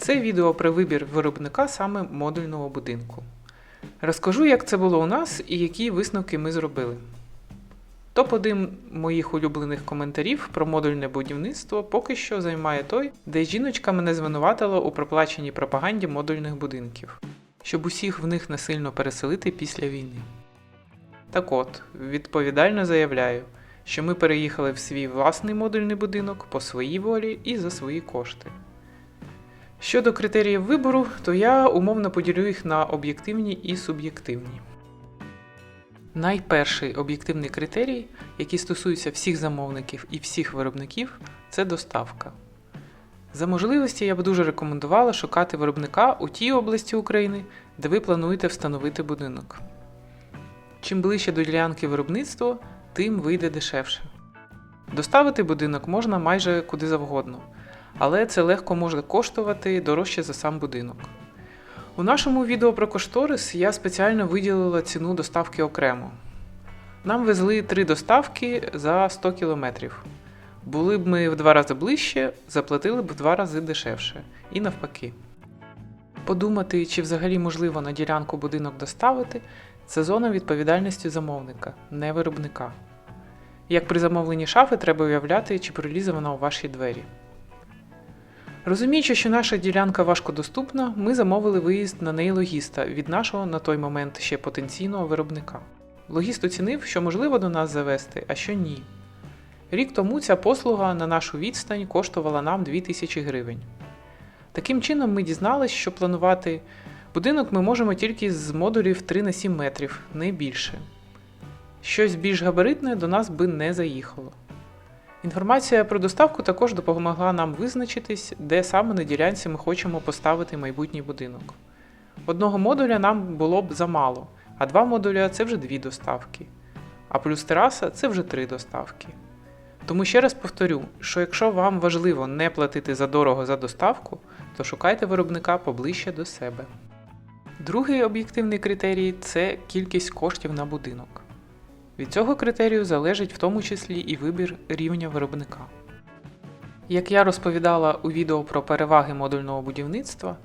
Це відео про вибір виробника саме модульного будинку. Розкажу, як це було у нас і які висновки ми зробили. Топ-1 моїх улюблених коментарів про модульне будівництво поки що займає той, де жіночка мене звинуватила у проплаченій пропаганді модульних будинків, щоб усіх в них насильно переселити після війни. Так от, відповідально заявляю, що ми переїхали в свій власний модульний будинок по своїй волі і за свої кошти. Щодо критеріїв вибору, то я умовно поділю їх на об'єктивні і суб'єктивні. Найперший об'єктивний критерій, який стосується всіх замовників і всіх виробників, це доставка. За можливості я б дуже рекомендувала шукати виробника у тій області України, де ви плануєте встановити будинок. Чим ближче до ділянки виробництва, тим вийде дешевше. Доставити будинок можна майже куди завгодно, але це легко може коштувати дорожче за сам будинок. У нашому відео про кошторис я спеціально виділила ціну доставки окремо. Нам везли три доставки за 100 км. Були б ми в два рази ближче, заплатили б в два рази дешевше. І навпаки. Подумати, чи взагалі можливо на ділянку будинок доставити, це зона відповідальності замовника, не виробника. Як при замовленні шафи треба уявляти, чи пролізе вона у ваші двері. Розуміючи, що наша ділянка важкодоступна, ми замовили виїзд на неї логіста від нашого на той момент ще потенційного виробника. Логіст оцінив, що можливо до нас завести, а що ні. Рік тому ця послуга на нашу відстань коштувала нам 2000 гривень. Таким чином, ми дізналися, що планувати будинок ми можемо тільки з модулів 3 на 7 метрів, не більше. Щось більш габаритне до нас би не заїхало. Інформація про доставку також допомогла нам визначитись, де саме на ділянці ми хочемо поставити майбутній будинок. Одного модуля нам було б замало, а два модуля це вже дві доставки. А плюс тераса це вже три доставки. Тому ще раз повторю, що якщо вам важливо не платити задорого за доставку, то шукайте виробника поближче до себе. Другий об'єктивний критерій це кількість коштів на будинок. Від цього критерію залежить в тому числі і вибір рівня виробника. Як я розповідала у відео про переваги модульного будівництва,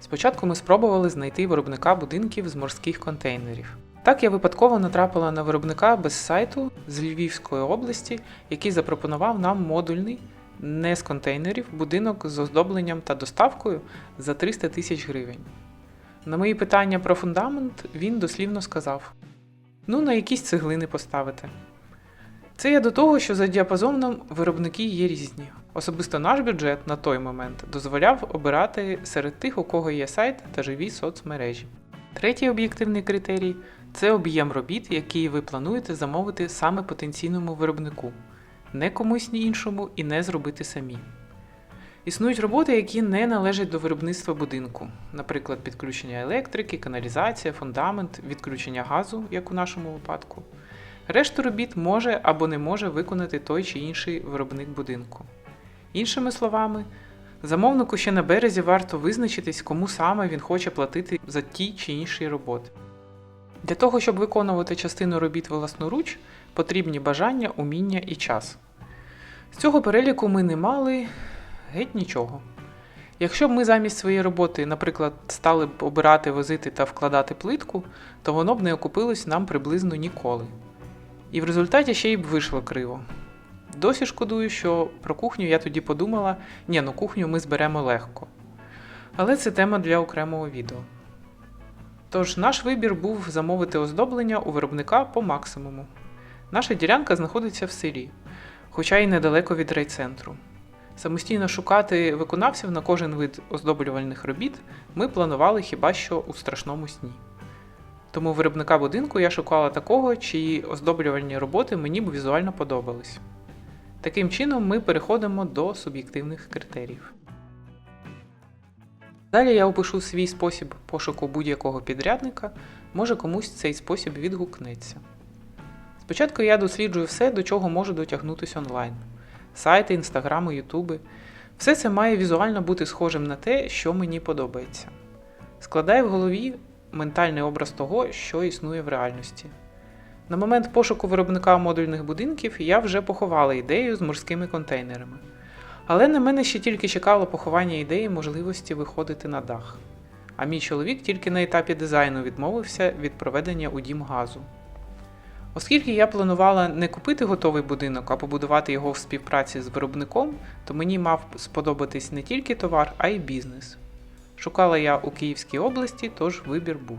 спочатку ми спробували знайти виробника будинків з морських контейнерів. Так я випадково натрапила на виробника без сайту з Львівської області, який запропонував нам модульний, не з контейнерів, будинок з оздобленням та доставкою за 300 тисяч гривень. На мої питання про фундамент він дослівно сказав: Ну, на якісь цеглини поставити. Це я до того, що за діапазоном виробники є різні. Особисто наш бюджет на той момент дозволяв обирати серед тих, у кого є сайт та живі соцмережі. Третій об'єктивний критерій це об'єм робіт, який ви плануєте замовити саме потенційному виробнику, не комусь іншому і не зробити самі. Існують роботи, які не належать до виробництва будинку, наприклад, підключення електрики, каналізація, фундамент, відключення газу, як у нашому випадку. Решту робіт може або не може виконати той чи інший виробник будинку. Іншими словами, замовнику ще на березі варто визначитись, кому саме він хоче платити за ті чи інші роботи. Для того, щоб виконувати частину робіт власноруч, потрібні бажання, уміння і час. З цього переліку ми не мали геть нічого. Якщо б ми замість своєї роботи, наприклад, стали б обирати, возити та вкладати плитку, то воно б не окупилось нам приблизно ніколи. І в результаті ще й б вийшло криво. Досі шкодую, що про кухню я тоді подумала, ні, ну кухню ми зберемо легко. Але це тема для окремого відео. Тож наш вибір був замовити оздоблення у виробника по максимуму. Наша ділянка знаходиться в селі, хоча й недалеко від райцентру. Самостійно шукати виконавців на кожен вид оздоблювальних робіт ми планували хіба що у страшному сні. Тому виробника будинку я шукала такого, чиї оздоблювальні роботи мені б візуально подобались. Таким чином, ми переходимо до суб'єктивних критеріїв. Далі я опишу свій спосіб пошуку будь-якого підрядника, може комусь цей спосіб відгукнеться. Спочатку я досліджую все, до чого можу дотягнутися онлайн сайти, інстаграми, ютуби. Все це має візуально бути схожим на те, що мені подобається. Складаю в голові ментальний образ того, що існує в реальності. На момент пошуку виробника модульних будинків я вже поховала ідею з морськими контейнерами. Але на мене ще тільки чекало поховання ідеї можливості виходити на дах. А мій чоловік тільки на етапі дизайну відмовився від проведення у дім газу. Оскільки я планувала не купити готовий будинок, а побудувати його в співпраці з виробником, то мені мав сподобатись не тільки товар, а й бізнес. Шукала я у Київській області, тож вибір був.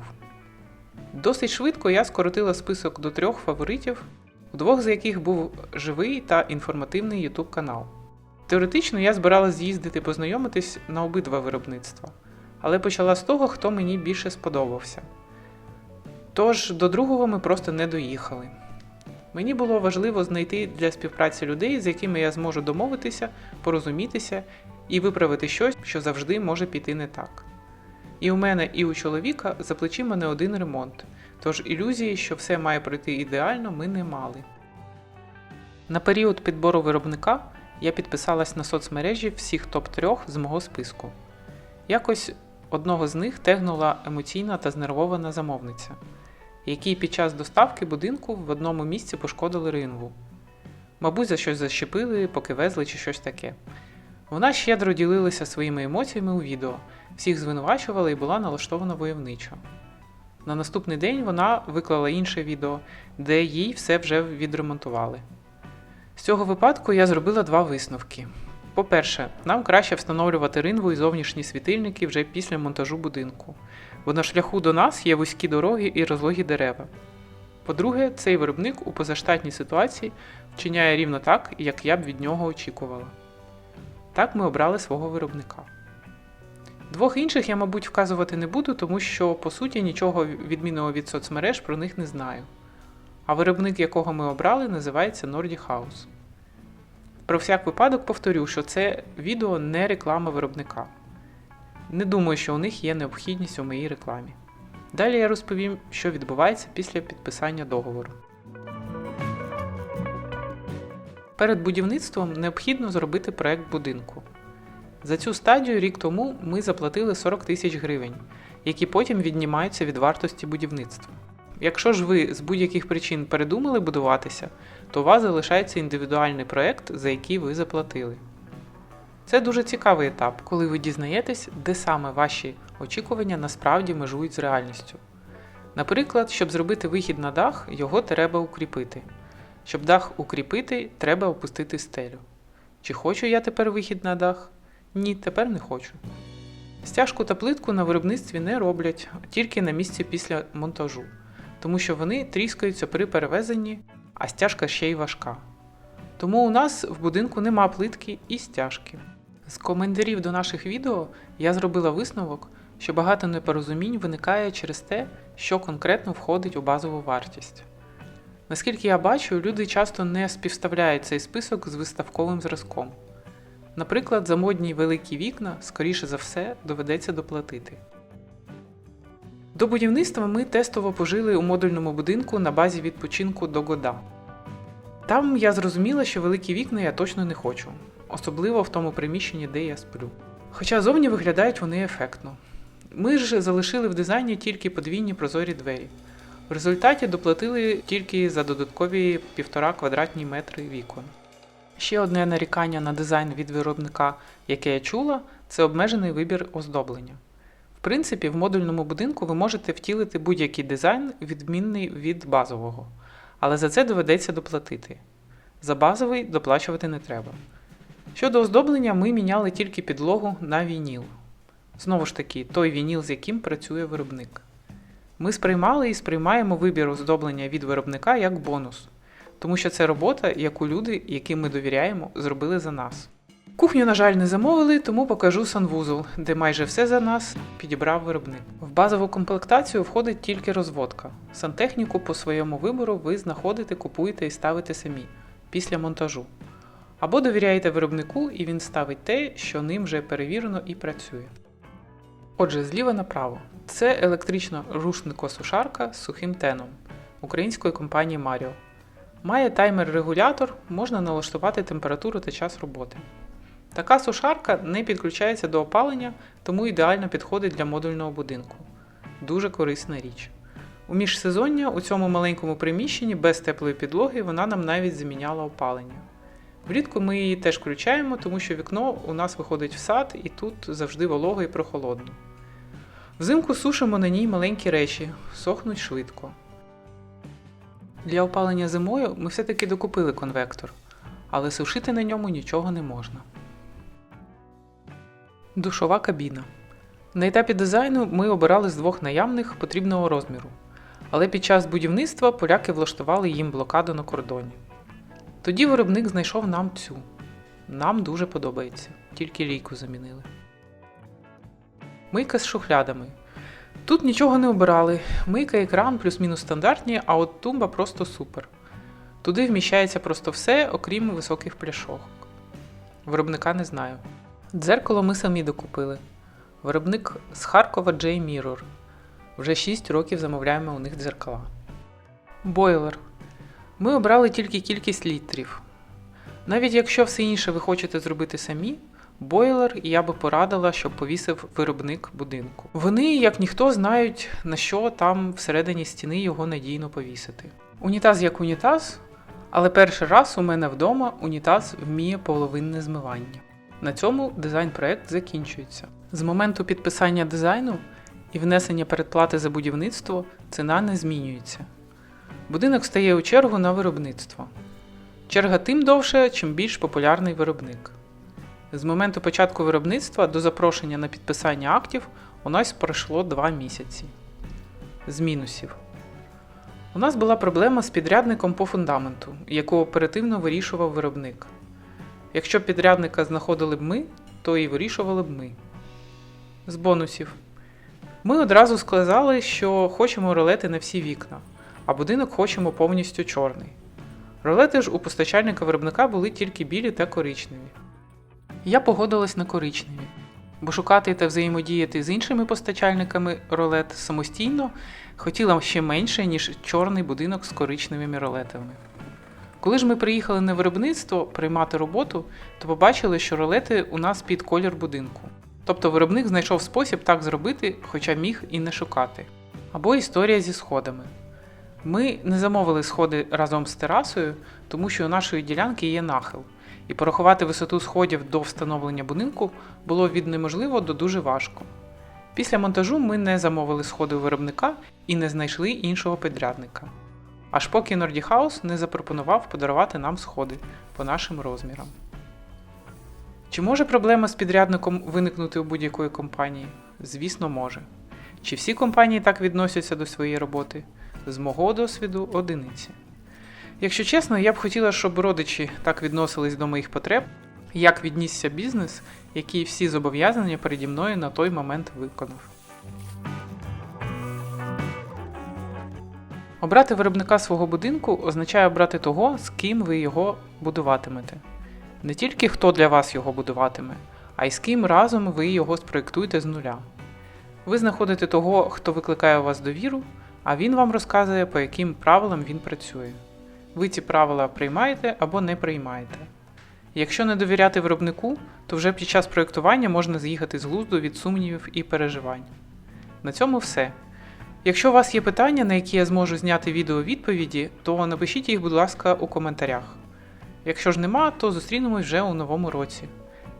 Досить швидко я скоротила список до трьох фаворитів, у двох з яких був живий та інформативний YouTube канал. Теоретично я збиралась з'їздити познайомитись на обидва виробництва, але почала з того, хто мені більше сподобався. Тож до другого ми просто не доїхали. Мені було важливо знайти для співпраці людей, з якими я зможу домовитися, порозумітися і виправити щось, що завжди може піти не так. І у мене, і у чоловіка за плечима не один ремонт, тож ілюзії, що все має пройти ідеально, ми не мали. На період підбору виробника я підписалась на соцмережі всіх топ-3 з мого списку. Якось одного з них тегнула емоційна та знервована замовниця, якій під час доставки будинку в одному місці пошкодили ринву. Мабуть, за щось защепили, поки везли чи щось таке. Вона щедро ділилася своїми емоціями у відео, всіх звинувачувала і була налаштована войовничо. На наступний день вона виклала інше відео, де їй все вже відремонтували. З цього випадку я зробила два висновки. По-перше, нам краще встановлювати ринву і зовнішні світильники вже після монтажу будинку, бо на шляху до нас є вузькі дороги і розлогі дерева. По-друге, цей виробник у позаштатній ситуації вчиняє рівно так, як я б від нього очікувала. Так ми обрали свого виробника. Двох інших я, мабуть, вказувати не буду, тому що, по суті, нічого відмінного від соцмереж про них не знаю. А виробник, якого ми обрали, називається Nordic House. Про всяк випадок повторю, що це відео не реклама виробника. Не думаю, що у них є необхідність у моїй рекламі. Далі я розповім, що відбувається після підписання договору. Перед будівництвом необхідно зробити проект будинку. За цю стадію рік тому ми заплатили 40 тисяч гривень, які потім віднімаються від вартості будівництва. Якщо ж ви з будь-яких причин передумали будуватися, то у вас залишається індивідуальний проект, за який ви заплатили. Це дуже цікавий етап, коли ви дізнаєтесь, де саме ваші очікування насправді межують з реальністю. Наприклад, щоб зробити вихід на дах, його треба укріпити. Щоб дах укріпити, треба опустити стелю. Чи хочу я тепер вихід на дах? Ні, тепер не хочу. Стяжку та плитку на виробництві не роблять, тільки на місці після монтажу, тому що вони тріскаються при перевезенні, а стяжка ще й важка. Тому у нас в будинку нема плитки і стяжки. З коментарів до наших відео я зробила висновок, що багато непорозумінь виникає через те, що конкретно входить у базову вартість. Наскільки я бачу, люди часто не співставляють цей список з виставковим зразком. Наприклад, за модні великі вікна, скоріше за все, доведеться доплатити. До будівництва ми тестово пожили у модульному будинку на базі відпочинку Догода. Там я зрозуміла, що великі вікна я точно не хочу, особливо в тому приміщенні, де я сплю. Хоча зовні виглядають вони ефектно. Ми ж залишили в дизайні тільки подвійні прозорі двері. В результаті доплатили тільки за додаткові 1,5 квадратні метри вікон. Ще одне нарікання на дизайн від виробника, яке я чула, це обмежений вибір оздоблення. Принципі, в модульному будинку ви можете втілити будь-який дизайн, відмінний від базового, але за це доведеться доплатити. За базовий доплачувати не треба. Щодо оздоблення, ми міняли тільки підлогу на вініл. Знову ж таки, той вініл, з яким працює виробник. Ми сприймали і сприймаємо вибір оздоблення від виробника як бонус, тому що це робота, яку люди, яким ми довіряємо, зробили за нас. Кухню, на жаль, не замовили, тому покажу санвузол, де майже все за нас підібрав виробник. В базову комплектацію входить тільки розводка. Сантехніку по своєму вибору ви знаходите, купуєте і ставите самі після монтажу. Або довіряєте виробнику, і він ставить те, що ним вже перевірено і працює. Отже, зліва направо. Це електрична рушникосушарка з сухим теном української компанії Mario. Має таймер-регулятор, можна налаштувати температуру та час роботи. Така сушарка не підключається до опалення, тому ідеально підходить для модульного будинку. Дуже корисна річ. У міжсезоння у цьому маленькому приміщенні без теплої підлоги вона нам навіть заміняла опалення. Влітку ми її теж включаємо, тому що вікно у нас виходить в сад і тут завжди волого і прохолодно. Взимку сушимо на ній маленькі речі, сохнуть швидко. Для опалення зимою ми все-таки докупили конвектор, але сушити на ньому нічого не можна. Душова кабіна. На етапі дизайну ми обирали з двох наявних потрібного розміру, але під час будівництва поляки влаштували їм блокаду на кордоні. Тоді виробник знайшов нам цю. Нам дуже подобається, тільки лійку замінили. Мийка з шухлядами. Тут нічого не обирали. Мийка екран плюс-мінус стандартні, а от тумба просто супер. Туди вміщається просто все, окрім високих пляшок. Виробника не знаю. Дзеркало ми самі докупили. Виробник з Харкова J Mirror. Вже 6 років замовляємо у них дзеркала. Бойлер. Ми обрали тільки кількість літрів. Навіть якщо все інше ви хочете зробити самі, бойлер я би порадила, щоб повісив виробник будинку. Вони, як ніхто, знають, на що там всередині стіни його надійно повісити. Унітаз як унітаз, але перший раз у мене вдома унітаз вміє половинне змивання. На цьому дизайн-проект закінчується. З моменту підписання дизайну і внесення передплати за будівництво ціна не змінюється. Будинок стає у чергу на виробництво. Черга тим довше, чим більш популярний виробник. З моменту початку виробництва до запрошення на підписання актів у нас пройшло 2 місяці. З мінусів. У нас була проблема з підрядником по фундаменту, яку оперативно вирішував виробник. Якщо підрядника знаходили б ми, то і вирішували б ми. З бонусів. Ми одразу сказали, що хочемо ролети на всі вікна, а будинок хочемо повністю чорний. Ролети ж у постачальника виробника були тільки білі та коричневі. Я погодилась на коричневі, бо шукати та взаємодіяти з іншими постачальниками ролет самостійно хотіла ще менше, ніж чорний будинок з коричневими ролетами. Коли ж ми приїхали на виробництво приймати роботу, то побачили, що ролети у нас під колір будинку. Тобто виробник знайшов спосіб так зробити, хоча міг і не шукати. Або історія зі сходами. Ми не замовили сходи разом з терасою, тому що у нашої ділянки є нахил, і порахувати висоту сходів до встановлення будинку було від неможливо до дуже важко. Після монтажу ми не замовили сходи у виробника і не знайшли іншого підрядника. Аж поки Nordic House не запропонував подарувати нам сходи по нашим розмірам. Чи може проблема з підрядником виникнути у будь-якої компанії? Звісно, може. Чи всі компанії так відносяться до своєї роботи? З мого досвіду одиниці. Якщо чесно, я б хотіла, щоб родичі так відносились до моїх потреб, як віднісся бізнес, який всі зобов'язання переді мною на той момент виконав. Обрати виробника свого будинку означає обрати того, з ким ви його будуватимете. Не тільки хто для вас його будуватиме, а й з ким разом ви його спроєктуєте з нуля. Ви знаходите того, хто викликає у вас довіру, а він вам розказує, по яким правилам він працює. Ви ці правила приймаєте або не приймаєте. Якщо не довіряти виробнику, то вже під час проєктування можна з'їхати з глузду від сумнівів і переживань. На цьому все. Якщо у вас є питання, на які я зможу зняти відео відповіді, то напишіть їх, будь ласка, у коментарях. Якщо ж нема, то зустрінемось вже у новому році.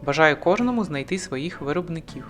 Бажаю кожному знайти своїх виробників.